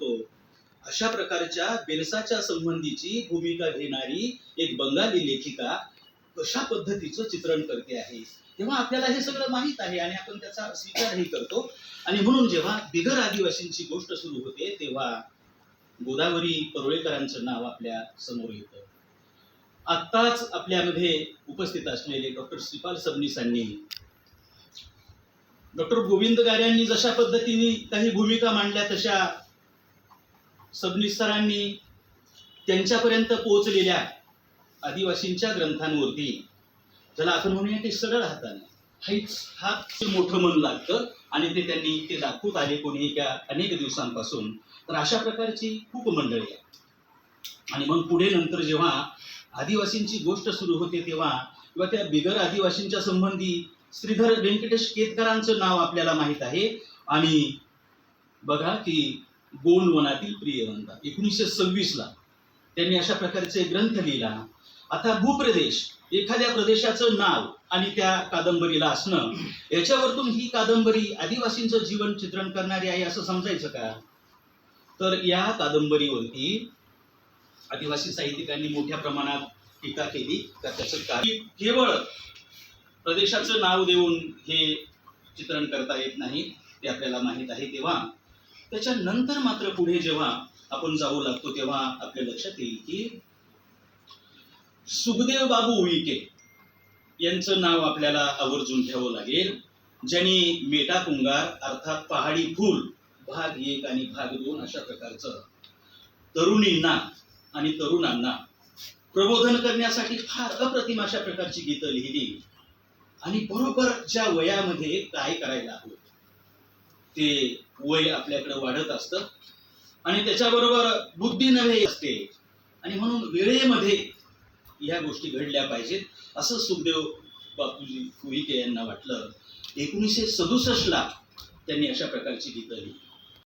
होतो. अशा प्रकारच्या बेरसाच्या संबंधीची भूमिका घेणारी एक बंगाली लेखिका कशा पद्धतीचं चित्रण करते आहे. तेव्हा आपल्याला हे सगळं माहीत आहे आणि आपण त्याचा स्वीकारही करतो. आणि म्हणून जेव्हा बिगर आदिवासींची गोष्ट सुरू होते तेव्हा गोदावरी परुळेकरांचं नाव आपल्यासमोर येतं. आत्ताच आपल्यामध्ये उपस्थित असलेले डॉक्टर श्रीपाल सबनीसांनी डॉक्टर गोविंद गाऱ्यांनी जशा पद्धतीने काही भूमिका मांडल्या तशा सबनीस सरांनी त्यांच्यापर्यंत पोहोचलेल्या आदिवासींच्या ग्रंथांवरती. ज्याला आपण म्हणूया की सरळ हाताने. हाच हाच मोठं मन लागतं आणि ते त्यांनी ते दाखवत आले कोणी एका अनेक दिवसांपासून. तर अशा प्रकारची खूप मंडळी आहे आणि मग पुढे नंतर जेव्हा आदिवासींची गोष्ट सुरू होते तेव्हा किंवा त्या बिगर आदिवासींच्या संबंधी श्रीधर व्यंकटेश केतकरांचं नाव आपल्याला माहीत आहे. आणि बघा की गोंडवनातील प्रियवंता एकोणीसशे सव्वीसला त्यांनी अशा प्रकारचे ग्रंथ लिहिला. आता भूप्रदेश एखाद्या प्रदेशाचं नाव आणि त्या कादंबरीला असणं याच्यावरतून ही कादंबरी आदिवासींचं जीवन चित्रण करणारी आहे असं समजायचं का? तर या कादंबरीवरती आदिवासी साहित्यिकांनी मोठ्या प्रमाणात टीका केली तर त्याचं कार्य? केवळ प्रदेशाचं नाव देऊन हे चित्रण करता येत नाही ते आपल्याला माहीत आहे तेव्हा त्याच्यानंतर मात्र पुढे जेव्हा आपण जाऊ लागतो तेव्हा आपल्या लक्षात येईल की सुखदेव बाबू उईके यांचं नाव आपल्याला आवर्जून घ्यावं लागेल. ज्यांनी मेटाकुंगार अर्थात पहाडी फूल भाग एक आणि भाग दोन अशा प्रकारचं तरुणींना आणि तरुणांना प्रबोधन करण्यासाठी फार अप्रतिम अशा प्रकारची गीतं लिहिली. आणि बरोबर ज्या वयामध्ये काय करायला हवं ते वय आपल्याकडे वाढत असतं. आणि त्याच्याबरोबर बुद्धी नव्हे असते. आणि म्हणून वेळेमध्ये ह्या गोष्टी घडल्या पाहिजेत. असं सुखदेव बापूजी उईके यांना वाटलं. एकोणीसशे सदुसष्टला त्यांनी अशा प्रकारची गीतं लिहिली.